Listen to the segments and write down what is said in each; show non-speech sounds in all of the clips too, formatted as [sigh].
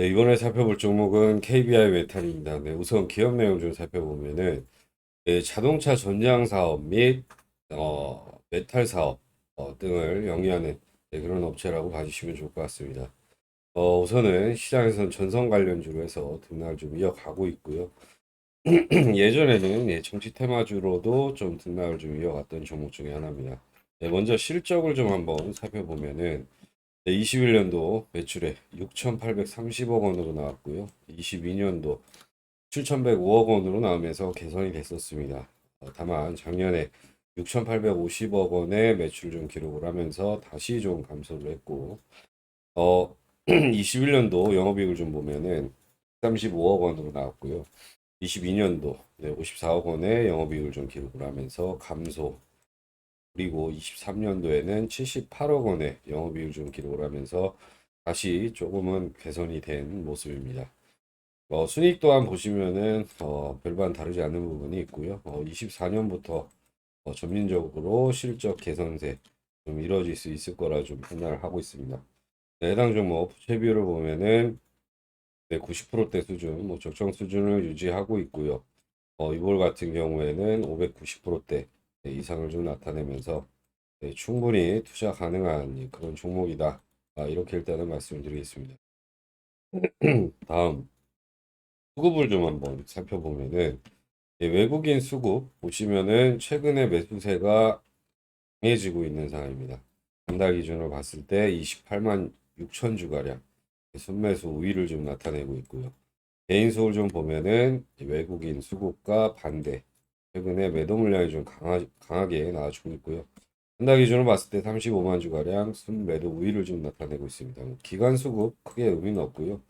네, 이번에 살펴볼 종목은 KBI 메탈입니다. 네, 우선 기업 내용 좀 살펴보면은 네, 자동차 전장 사업 및 어, 메탈 사업 어, 등을 영위하는 네, 그런 업체라고 봐주시면 좋을 것 같습니다. 어, 우선은 시장에서는 전선 관련주로 해서 등락을 좀 이어가고 있고요. [clears throat] 예전에는 예, 정치 테마주로도 좀 등락을 좀 이어갔던 종목 중에 하나입니다. 네, 먼저 실적을 좀 한번 살펴보면은 네, 21년도 매출액 6,830억 원으로 나왔고요. 22년도 7,105억 원으로 나오면서 개선이 됐었습니다. 어, 다만 작년에 6,850억 원의 매출 좀 기록을 하면서 다시 좀 감소를 했고, 어, [clears throat] 21년도 영업이익을 좀 보면은 35억 원으로 나왔고요. 22년도 네, 54억 원의 영업이익을 좀 기록을 하면서 감소. 그리고 23년도에는 78억 원의 영업이익을 좀 기록을 하면서 다시 조금은 개선이 된 모습입니다. 어, 순이익 또한 보시면은 어, 별반 다르지 않는 부분이 있고요. 어, 24년부터 어, 점진적으로 실적 개선세 좀 이루어질 수 있을 거라 좀 판단을 하고 있습니다. 네, 해당 종목 부채 비율을 보면은 네, 90%대 수준, 뭐 적정 수준을 유지하고 있고요. 어, 이볼 같은 경우에는 590%대 이상을 좀 나타내면서 네, 충분히 투자 가능한 그런 종목이다. 아, 이렇게 일단은 말씀을 드리겠습니다. [clears throat] 다음 수급을 좀 한번 살펴보면은 예, 외국인 수급 보시면은 최근에 매수세가 강해지고 있는 상황입니다. 한달 기준으로 봤을 때 28만 6천 주가량 순매수 우위를 좀 나타내고 있고요. 개인 수를 좀 보면은 외국인 수급과 반대 최근에 매도 물량이 좀 강하, 강하게 나와주고 있고요. 한달 기준으로 봤을 때 35만 주가량 순매도 우위를 좀 나타내고 있습니다. 기관 수급 크게 의미는 없고요.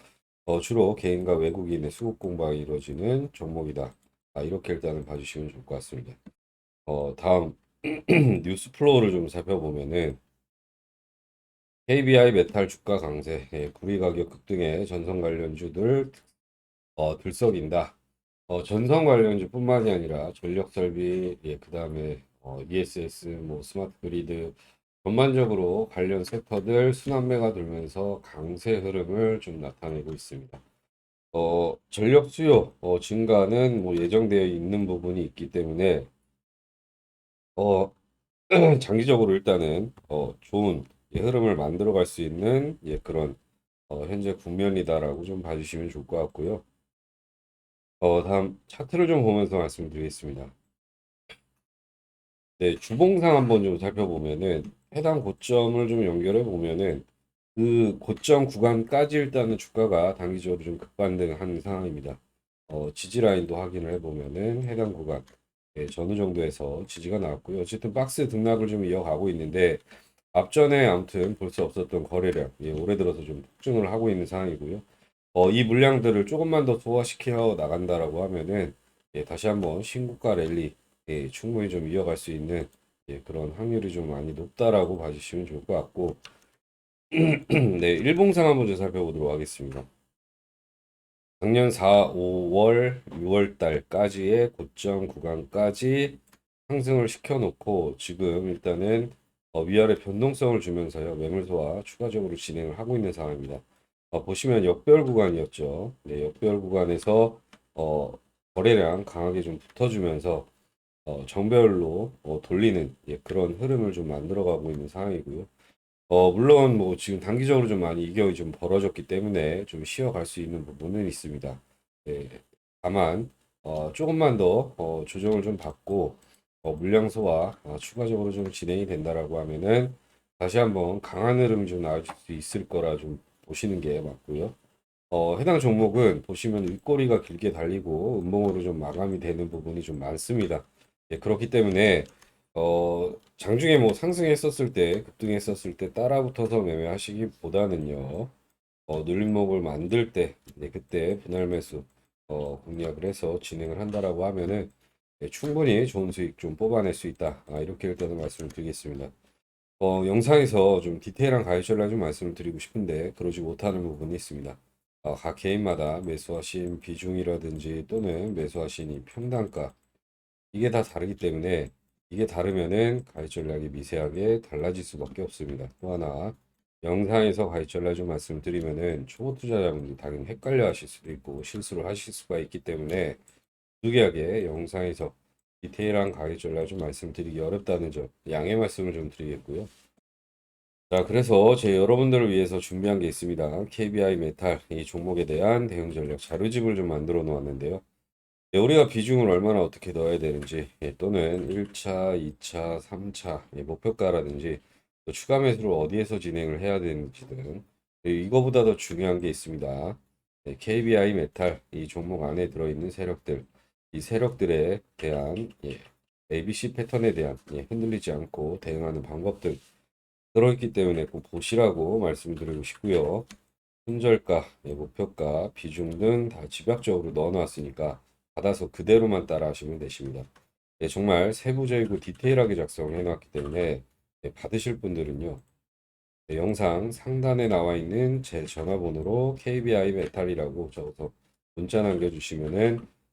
어, 주로 개인과 외국인의 수급 공방이 이루어지는 종목이다. 아, 이렇게 일단은 봐주시면 좋을 것 같습니다. 어, 다음 [clears throat] 뉴스 플로우를 좀 살펴보면은 KBI 메탈 주가 강세, 예, 구리 가격 급등의 전선 관련주들 어, 들썩인다. 어, 전선 관련주뿐만이 아니라 전력 설비, 예, 그 다음에 어, ESS, 뭐 스마트 그리드 전반적으로 관련 섹터들 순환매가 들면서 강세 흐름을 좀 나타내고 있습니다. 어, 전력 수요 어, 증가는 뭐 예정되어 있는 부분이 있기 때문에 어, [clears throat] 장기적으로 일단은 어, 좋은 예, 흐름을 만들어 갈 수 있는 예, 그런 어, 현재 국면이다라고 좀 봐주시면 좋을 것 같고요. 어, 다음 차트를 좀 보면서 말씀드리겠습니다. 네, 주봉상 한번 좀 살펴보면은 해당 고점을 좀 연결해 보면은 그 고점 구간까지 일단은 주가가 단기적으로 좀 급반등하는 상황입니다. 어, 지지 라인도 확인을 해보면은 해당 구간 예, 어느 정도에서 지지가 나왔고요. 어쨌든 박스 등락을 좀 이어가고 있는데 앞전에 아무튼 볼 수 없었던 거래량 예, 올해 들어서 좀 폭증을 하고 있는 상황이고요. 어, 이 물량들을 조금만 더 소화시켜 나간다라고 하면은 예, 다시 한번 신고가 랠리 예, 충분히 좀 이어갈 수 있는 예, 그런 확률이 좀 많이 높다라고 봐주시면 좋을 것 같고 [clears throat] 네, 일봉상 한번 좀 살펴보도록 하겠습니다. 작년 4, 5월, 6월 달까지의 고점 구간까지 상승을 시켜놓고 지금 일단은 어, 위아래 변동성을 주면서요 매물 소화 추가적으로 진행을 하고 있는 상황입니다. 어, 보시면 역별 구간이었죠. 네, 역별 구간에서 어, 거래량 강하게 좀 붙어주면서 어, 정별로 어, 돌리는 예, 그런 흐름을 좀 만들어가고 있는 상황이고요. 어, 물론 뭐 지금 단기적으로 좀 많이 이격이 좀 벌어졌기 때문에 좀 쉬어갈 수 있는 부분은 있습니다. 네, 다만 어, 조금만 더 어, 조정을 좀 받고 어, 물량 소화 어, 추가적으로 좀 진행이 된다라고 하면은 다시 한번 강한 흐름이 좀 나와줄 수 있을 거라 좀 보시는 게 맞고요. 어, 해당 종목은 보시면 윗꼬리가 길게 달리고 음봉으로 좀 마감이 되는 부분이 좀 많습니다. 예, 그렇기 때문에 어, 장중에 뭐 상승했었을 때, 급등했었을 때 따라붙어서 매매하시기보다는요, 어, 눌림목을 만들 때, 네, 그때 분할 매수, 어, 공략을 해서 진행을 한다라고 하면은, 네, 충분히 좋은 수익 좀 뽑아낼 수 있다. 아, 이렇게 일단은 말씀을 드리겠습니다. 어, 영상에서 좀 디테일한 전략 좀 말씀을 드리고 싶은데, 그러지 못하는 부분이 있습니다. 어, 각 개인마다 매수하신 비중이라든지 또는 매수하신 이 평단가, 이게 다 다르기 때문에, 이게 다르면은 가입 전략이 미세하게 달라질 수밖에 없습니다. 또 하나 영상에서 가입 전략 좀 말씀드리면은 초보 투자자분들이 당연히 헷갈려 하실 수도 있고 실수를 하실 수가 있기 때문에 부득이하게 영상에서 디테일한 가입 전략 좀 말씀드리기 어렵다는 점 양해 말씀을 좀 드리겠고요. 자, 그래서 제 여러분들을 위해서 준비한 게 있습니다. KBI 메탈 이 종목에 대한 대응 전략 자료집을 좀 만들어 놓았는데요. 예, 우리가 비중을 얼마나 어떻게 넣어야 되는지 예, 또는 1차, 2차, 3차 예, 목표가라든지 또 추가 매수를 어디에서 진행을 해야 되는지 등 예, 이거보다 더 중요한 게 있습니다. 예, KBI 메탈 이 종목 안에 들어있는 세력들 이 세력들에 대한 예, ABC 패턴에 대한 예, 흔들리지 않고 대응하는 방법들 들어있기 때문에 꼭 보시라고 말씀드리고 싶고요. 손절가, 예, 목표가, 비중 등 다 집약적으로 넣어놨으니까 받아서 그대로만 따라 하시면 되십니다. 예, 정말 세부적이고 디테일하게 작성해 놨기 때문에 예, 받으실 분들은요. 예, 영상 상단에 나와 있는 제 전화번호로 KBI 메탈이라고 적어서 문자 남겨주시면은 예,